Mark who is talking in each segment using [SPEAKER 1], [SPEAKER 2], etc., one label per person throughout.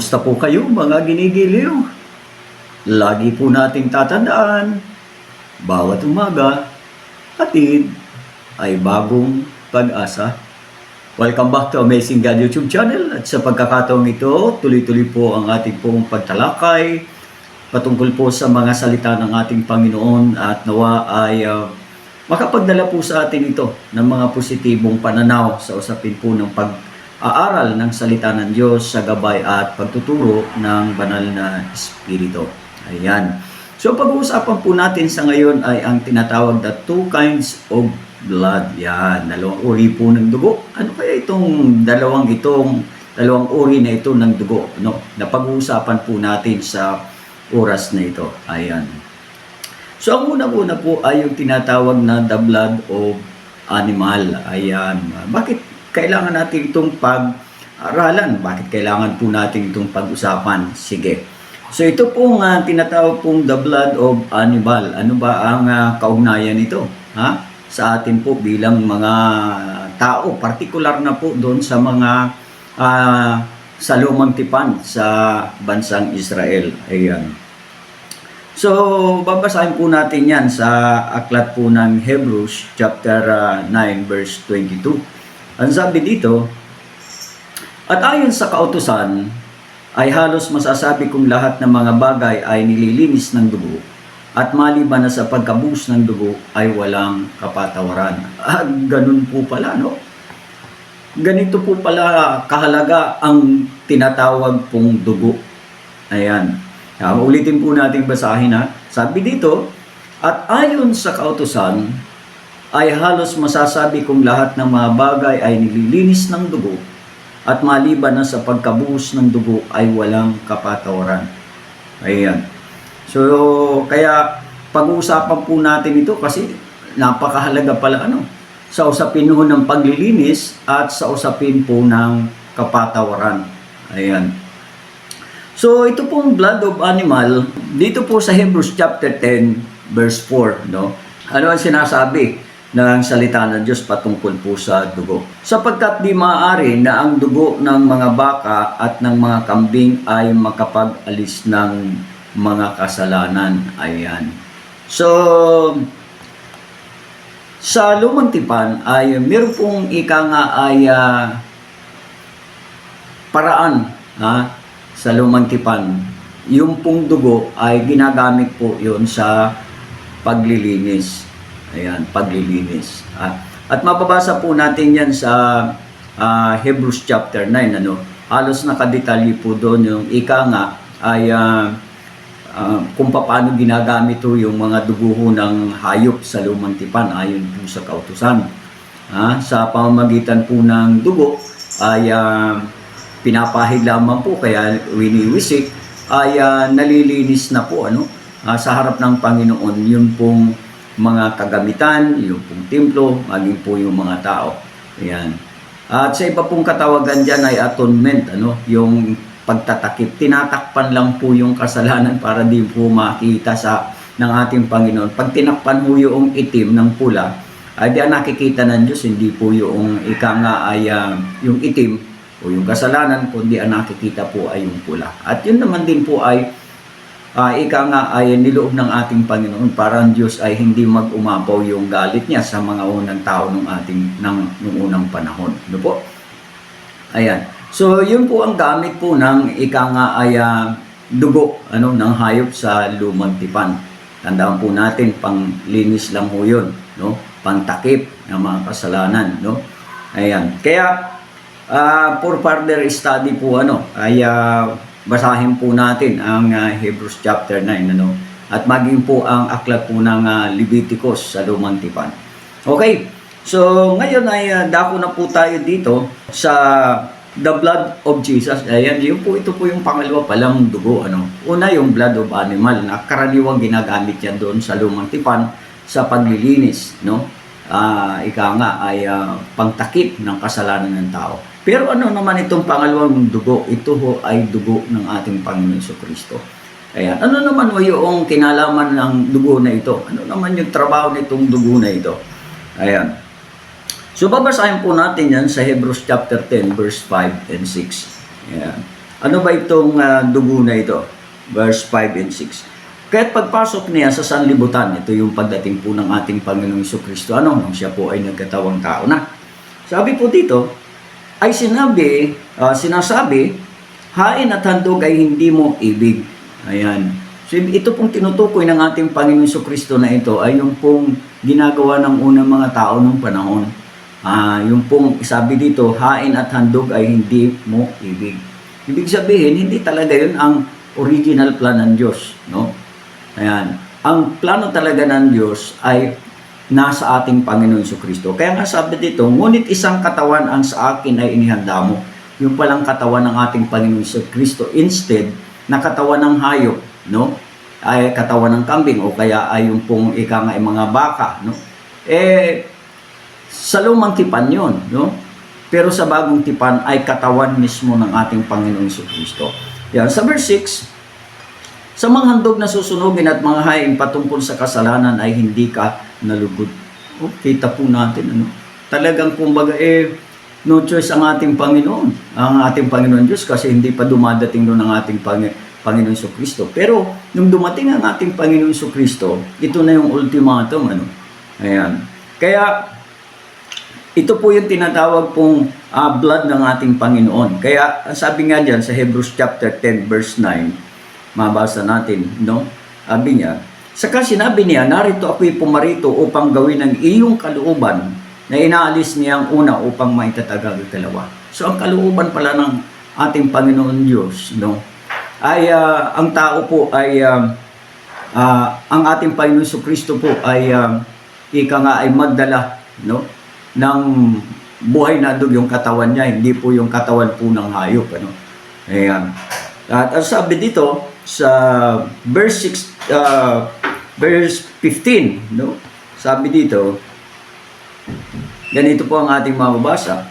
[SPEAKER 1] Kumusta po kayo mga ginigiliw? Lagi po nating tatandaan, bawat umaga, hatid ay bagong pag-asa. Welcome back to Amazing God YouTube channel at sa pagkakataong ito, tuloy-tuloy po ang ating pong pagtalakay patungkol po sa mga salita ng ating Panginoon at nawa ay uh, makapagdala po sa atin ito ng mga positibong pananaw sa usapin po ng pag-aaral ng salita ng Diyos sa gabay at pagtuturo ng banal na Espiritu. Ayan. So pag-uusapan po natin sa ngayon ay ang tinatawag na two kinds of blood. Yan, dalawang uri po ng dugo. Ano kaya itong dalawang itong dalawang uri na ito ng dugo? No? Na pag-uusapan po natin sa oras na ito. Ayan. So ang unang-una po ay yung tinatawag na the blood of animal. Ayan. Bakit kailangan natin itong pag-aralan? Bakit kailangan po natin itong pag-usapan? Sige. So ito pong uh, tinatawag pong the blood of animal. Ano ba ang uh, kaugnayan nito? Ha? Sa atin po bilang mga tao, particular na po doon sa mga uh, sa lumang tipan sa bansang Israel. Ayan. So, babasahin po natin yan sa aklat po ng Hebrews chapter uh, 9 verse 22. Ang sabi dito, At ayon sa kautusan, ay halos masasabi kong lahat ng mga bagay ay nililinis ng dugo at maliban na sa pagkabus ng dugo ay walang kapatawaran. Ah, ganun po pala, no? Ganito po pala kahalaga ang tinatawag pong dugo. Ayan. Uh, ulitin po natin basahin ha. Sabi dito, at ayon sa kautusan, ay halos masasabi kong lahat ng mga bagay ay nililinis ng dugo at maliban na sa pagkabuhos ng dugo ay walang kapatawaran. Ayan. So, kaya pag-uusapan po natin ito kasi napakahalaga pala ano, sa usapin ho ng paglilinis at sa usapin po ng kapatawaran. Ayan. So, ito pong blood of animal, dito po sa Hebrews chapter 10, verse 4, no? Ano ang sinasabi? Ng salita ng Diyos patungkol po sa dugo. Sapagkat di maaari na ang dugo ng mga baka at ng mga kambing ay makapag-alis ng mga kasalanan. Ayan. So, sa lumang tipan ay meron pong ika nga ay uh, paraan ha, sa lumang tipan. Yung pong dugo ay ginagamit po yon sa paglilinis. Ayan, paglilinis. Ah, at mababasa po natin yan sa uh, Hebrews chapter 9. Ano? Halos nakadetalye po doon yung ika nga ay uh, uh, kung paano ginagamit po yung mga dugo ng hayop sa lumang tipan ayon po sa kautusan. Ah, sa pamamagitan po ng dugo ay uh, pinapahid lamang po kaya winiwisik ay uh, nalilinis na po ano uh, sa harap ng Panginoon yun pong mga kagamitan, yung pong templo, maging po yung mga tao. Ayan. At sa iba pong katawagan dyan ay atonement, ano, yung pagtatakip. Tinatakpan lang po yung kasalanan para di po makita sa ng ating Panginoon. Pag tinakpan mo yung itim ng pula, ay di nakikita ng Diyos, hindi po yung ika nga ay uh, yung itim o yung kasalanan, kundi ang nakikita po ay yung pula. At yun naman din po ay uh, ika nga ay niloob ng ating Panginoon para ang Diyos ay hindi mag-umapaw yung galit niya sa mga unang tao ng ating ng, ng unang panahon. Ano po? Ayan. So, yun po ang gamit po ng ika nga ay uh, dugo ano, ng hayop sa lumang tipan. Tandaan po natin, pang linis lang ho yun. No? Pantakip ng mga kasalanan. No? Ayan. Kaya, uh, for further study po, ano, ay uh, basahin po natin ang uh, Hebrews chapter 9 ano at maging po ang aklat po ng uh, Leviticus sa lumang tipan. Okay. So ngayon ay uh, dako na po tayo dito sa the blood of Jesus. Ayan, yung po ito po yung pangalawa palang dugo ano. Una yung blood of animal na karaniwang ginagamit yan doon sa lumang tipan sa paglilinis, no? Uh, ika nga ay uh, pangtakip ng kasalanan ng tao. Pero ano naman itong pangalawang dugo? Ito ho ay dugo ng ating Panginoon Kristo. Ayan. Ano naman ho yung kinalaman ng dugo na ito? Ano naman yung trabaho nitong dugo na ito? Ayan. So babasahin po natin yan sa Hebrews chapter 10 verse 5 and 6. Ayan. Ano ba itong ah, dugo na ito? Verse 5 and 6. Kaya't pagpasok niya sa sanlibutan, ito yung pagdating po ng ating Panginoong Kristo, ano, nung siya po ay nagkatawang tao na. Sabi po dito, ay sinabi, ah, sinasabi, hain at handog ay hindi mo ibig. Ayan. So ito pong tinutukoy ng ating Panginoong Kristo na ito ay yung pong ginagawa ng unang mga tao nung panahon. Ah, yung pong sabi dito, hain at handog ay hindi mo ibig. Ibig sabihin, hindi talaga yun ang original plan ng Diyos, no? Ayan. Ang plano talaga ng Diyos ay nasa ating Panginoon Kristo. Kaya nga sabi dito, ngunit isang katawan ang sa akin ay inihanda mo. Yung palang katawan ng ating Panginoon Kristo instead na katawan ng hayop, no? Ay katawan ng kambing o kaya ay yung pong ika nga ay mga baka, no? Eh, sa lumang tipan yon, no? Pero sa bagong tipan ay katawan mismo ng ating Panginoong Kristo. Yan, sa verse 6, sa mga handog na susunugin at mga haing patungkol sa kasalanan ay hindi ka nalugod. O, kita po natin, ano? Talagang kumbaga, eh, no choice ang ating Panginoon. Ang ating Panginoon Diyos kasi hindi pa dumadating doon ang ating Pang- Panginoon So Kristo. Pero, nung dumating ang ating Panginoon So Kristo, ito na yung ultimatum, ano? Ayan. Kaya, ito po yung tinatawag pong ah, blood ng ating Panginoon. Kaya, ang sabi nga dyan sa Hebrews chapter 10 verse 9, mabasa natin, no? Sabi niya, saka sinabi niya, narito ako'y pumarito upang gawin ang iyong kalooban na inaalis niya ang una upang maitatagag ang dalawa. So ang kalooban pala ng ating Panginoon Diyos, no? Ay ah, ang tao po ay ah, ah, ang ating Panginoon So Kristo po ay ah, ika nga ay magdala, no? ng buhay na dug yung katawan niya, hindi po yung katawan po ng hayop, ano? Ayan. At ang sabi dito sa verse 6 uh, verse 15, no? Sabi dito, ganito po ang ating mababasa.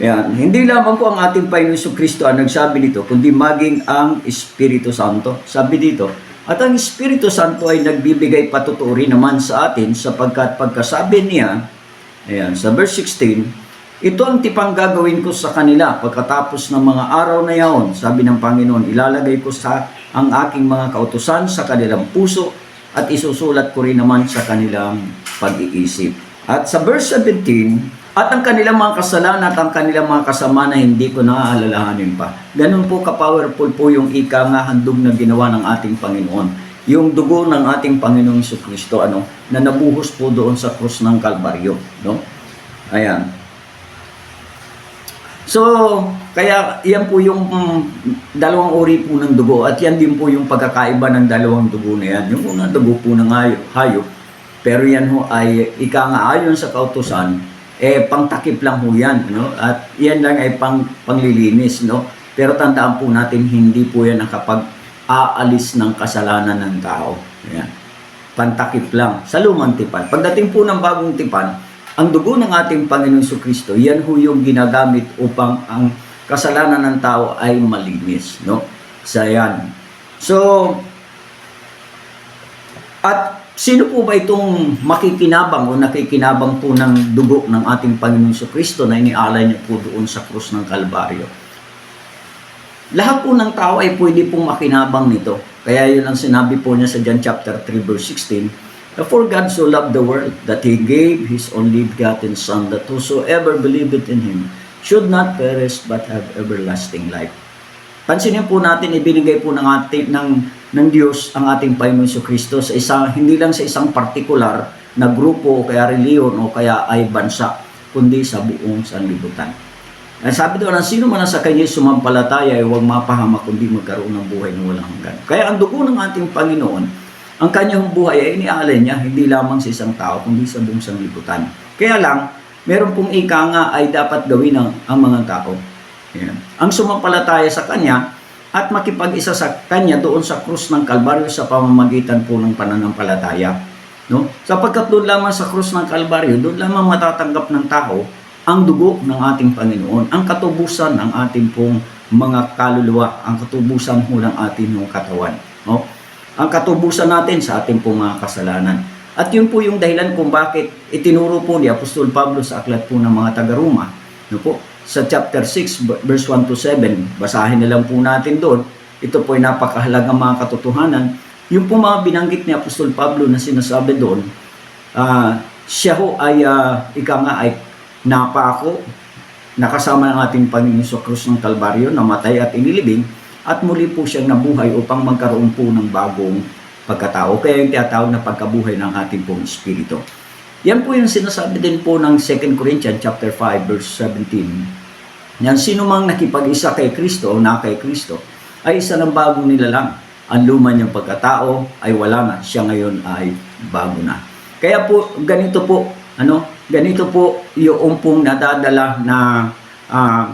[SPEAKER 1] Ayan. Hindi lamang po ang ating Panginoon Kristo ang nagsabi dito, kundi maging ang Espiritu Santo. Sabi dito, at ang Espiritu Santo ay nagbibigay patuturi naman sa atin sapagkat pagkasabi niya, ayan, sa verse 16, ito ang tipang gagawin ko sa kanila pagkatapos ng mga araw na yaon, sabi ng Panginoon, ilalagay ko sa ang aking mga kautusan sa kanilang puso at isusulat ko rin naman sa kanilang pag-iisip. At sa verse 17, at ang kanilang mga kasalanan at ang kanilang mga kasama na hindi ko naaalalahanin pa. Ganun po ka-powerful po yung ika nga handog na ginawa ng ating Panginoon. Yung dugo ng ating Panginoong Kristo ano, na nabuhos po doon sa krus ng Kalbaryo. No? Ayan. So, kaya yan po yung mm, dalawang uri po ng dugo at yan din po yung pagkakaiba ng dalawang dugo na yan. Yung unang dugo po ng hayop, pero yan ho ay ika nga ayon sa kautusan, eh pangtakip lang ho yan, no? At yan lang ay pang panglilinis, no? Pero tandaan po natin hindi po yan nakapag aalis ng kasalanan ng tao. Yan. Pantakip lang sa lumang tipan. Pagdating po ng bagong tipan, ang dugo ng ating Panginoon Kristo, yan ho yung ginagamit upang ang kasalanan ng tao ay malinis, no? Sa yan. So, at sino po ba itong makikinabang o nakikinabang po ng dugo ng ating Panginoon Kristo na inialay niya po doon sa krus ng Kalbaryo? Lahat po ng tao ay pwede pong makinabang nito. Kaya yun ang sinabi po niya sa John chapter 3 verse 16, For God so loved the world that He gave His only begotten Son, that whosoever believeth in Him should not perish but have everlasting life. Pansinin po natin, ibinigay po ng, ating, ng, ng Diyos ang ating Panginoon Kristo sa isang, hindi lang sa isang partikular na grupo o kaya reliyon o kaya ay bansa, kundi sa buong sanlibutan. Ang sabi doon, ang sino man sa kanya sumampalataya ay huwag mapahamak kundi magkaroon ng buhay na walang hanggan. Kaya ang dugo ng ating Panginoon, ang kanyang buhay ay iniaalay niya hindi lamang sa isang tao kundi sa buong sanlibutan. Kaya lang, meron pong ika nga ay dapat gawin ng ang mga tao. Yan. Ang sumampalataya sa kanya at makipag-isa sa kanya doon sa krus ng Kalbaryo sa pamamagitan po ng pananampalataya. No? Sapagkat doon lamang sa krus ng Kalbaryo, doon lamang matatanggap ng tao ang dugo ng ating Panginoon, ang katubusan ng ating pong mga kaluluwa, ang katubusan ng ating katawan. No? Ang katubusan natin sa ating pong mga kasalanan. At yun po yung dahilan kung bakit itinuro po ni Apostol Pablo sa aklat po ng mga taga-Roma. No po? sa chapter 6 verse 1 to 7. Basahin na lang po natin doon. Ito po ay napakahalagang mga katotohanan. Yung po mga binanggit ni Apostol Pablo na sinasabi doon, ah, siya ho ay ah, ika nga ay napako nakasama ng ating Panginoon sa krus ng Kalbaryo, namatay at inilibing, at muli po siyang nabuhay upang magkaroon po ng bagong pagkatao. Kaya yung tinatawag na pagkabuhay ng ating pong Espiritu. Yan po yung sinasabi din po ng 2 Corinthians chapter 5 verse 17. Yan, sino mang nakipag-isa kay Kristo o na kay Kristo, ay isa ng bagong nilalang. Ang luma niyang pagkatao ay wala na. Siya ngayon ay bago na. Kaya po, ganito po, ano, ganito po yung pong nadadala na ah,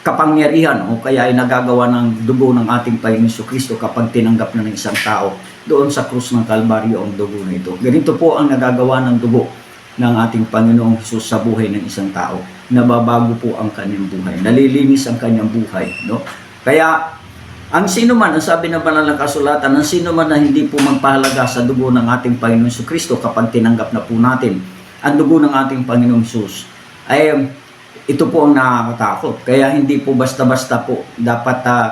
[SPEAKER 1] kapangyarihan o kaya ay nagagawa ng dugo ng ating Panginoon Kristo kapag tinanggap na ng isang tao doon sa krus ng Kalbaryo ang dugo na ito. Ganito po ang nagagawa ng dugo ng ating Panginoong Hesus sa buhay ng isang tao. Nababago po ang kanyang buhay. Nalilinis ang kanyang buhay. No? Kaya ang sino man, ang sabi ng banal na kasulatan, ang sino man na hindi po magpahalaga sa dugo ng ating Panginoong Kristo kapag tinanggap na po natin ang dugo ng ating Panginoong Hesus, ay ito po ang nakakatakot. Kaya hindi po basta-basta po dapat uh,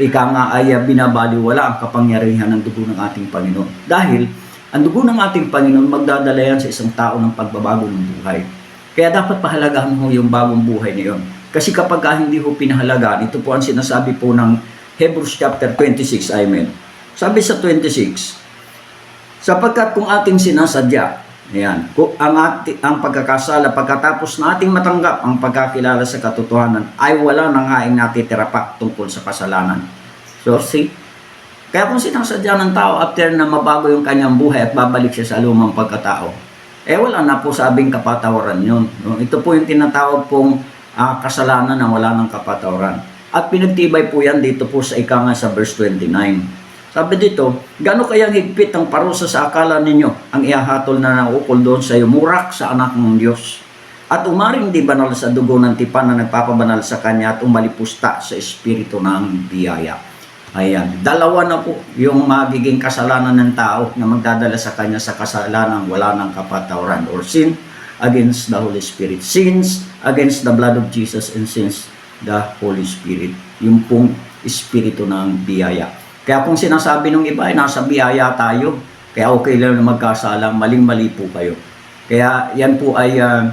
[SPEAKER 1] ika nga ay uh, binabaliwala ang kapangyarihan ng dugo ng ating Panginoon. Dahil ang dugo ng ating Panginoon magdadala yan sa isang tao ng pagbabago ng buhay. Kaya dapat pahalagahan mo yung bagong buhay na yun. Kasi kapag ka hindi ho pinahalagaan, ito po ang sinasabi po ng Hebrews chapter 26, Amen. Sabi sa 26, sapagkat kung ating sinasadya, ayan, ang, ati, ang pagkakasala pagkatapos nating matanggap ang pagkakilala sa katotohanan, ay wala nang haing natitira pa tungkol sa kasalanan. So, see? Kaya kung sinasadya ng tao after na mabago yung kanyang buhay at babalik siya sa lumang pagkatao, eh wala na po sabing kapatawaran yun. No? Ito po yung tinatawag pong ah, kasalanan na wala ng kapatawaran. At pinagtibay po yan dito po sa ika nga sa verse 29. Sabi dito, gano kayang higpit ang parusa sa akala ninyo ang ihahatol na naukol doon sa iyo, murak sa anak ng Diyos. At umaring di banal sa dugo ng tipan na nagpapabanal sa kanya at umalipusta sa espiritu ng biyaya. Ayan, dalawa na po yung magiging kasalanan ng tao na magdadala sa kanya sa kasalanan wala ng kapatawaran or sin against the Holy Spirit. Sins against the blood of Jesus and sins the Holy Spirit. Yung pong espiritu ng biyaya. Kaya kung sinasabi ng iba ay nasa biyaya tayo, kaya okay lang na magkasala, maling-mali po kayo. Kaya yan po ay ah,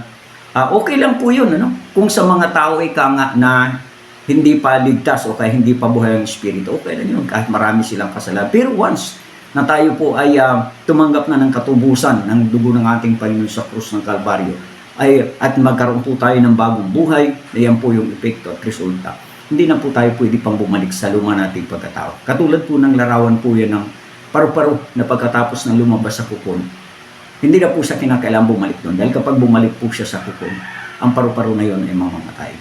[SPEAKER 1] ah, okay lang po yun. Ano? Kung sa mga tao ika nga na hindi pa ligtas o kaya hindi pa buhay ang espiritu, okay lang yun kahit marami silang kasalanan. Pero once na tayo po ay ah, tumanggap na ng katubusan ng dugo ng ating Panginoon sa krus ng Kalbaryo, ay, at magkaroon po tayo ng bagong buhay, na yan po yung epekto at resulta. Hindi na po tayo pwede pang bumalik sa luma nating pagkatao. Katulad po ng larawan po yan ng paru-paro na pagkatapos ng lumabas sa kukon. Hindi na po siya kinakailangan bumalik doon. Dahil kapag bumalik po siya sa kukon, ang paru-paro na yon ay mamamatay.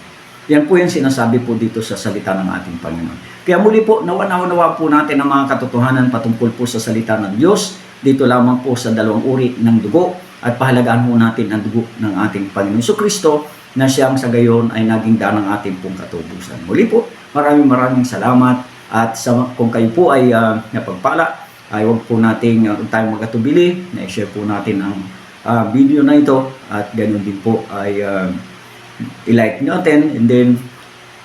[SPEAKER 1] Yan po yung sinasabi po dito sa salita ng ating Panginoon. Kaya muli po, nawa-nawa po natin ang mga katotohanan patungkol po sa salita ng Diyos. Dito lamang po sa dalawang uri ng dugo at pahalagaan po natin ang dugo ng ating Panginoon so Kristo na siyang sa gayon ay naging daan ng ating pong katubusan. Muli po, maraming maraming salamat at sa, kung kayo po ay uh, napagpala, ay huwag po nating uh, tayong magatubili, na-share po natin ang uh, video na ito at ganun din po ay uh, i-like natin and then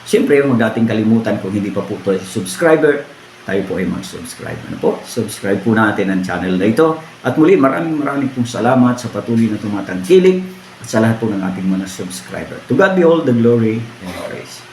[SPEAKER 1] siyempre huwag nating kalimutan kung hindi pa po ito subscriber tayo po ay mag-subscribe. Ano po? Subscribe po natin ang channel na ito. At muli, maraming maraming pong salamat sa patuloy na tumatangkilik at sa lahat po ng ating mga subscriber. To God be all the glory and praise.